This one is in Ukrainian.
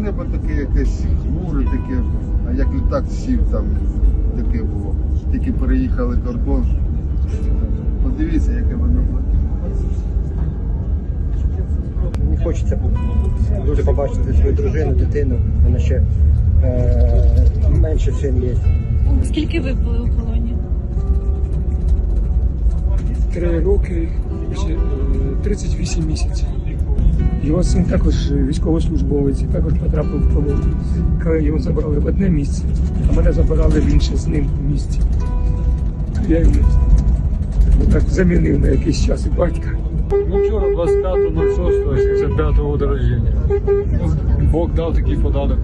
небо таке якесь хмуре, таке, а як літак сів там, таке було. Тільки переїхали кордон. Подивіться, яке воно було. Мені хочеться дуже побачити свою дружину, дитину. Вона ще е, менше син є. Скільки ви були у полоні? Три роки е, 38 місяців. Його син також військовослужбовець, і також потрапив в полон. Його забрали в одне місце, а мене забирали в інше з ним місце. Я йому ну, так замінив на якийсь час і батька. Ну, вчора 25.06.65 року рождения. Бог дав такий подарок,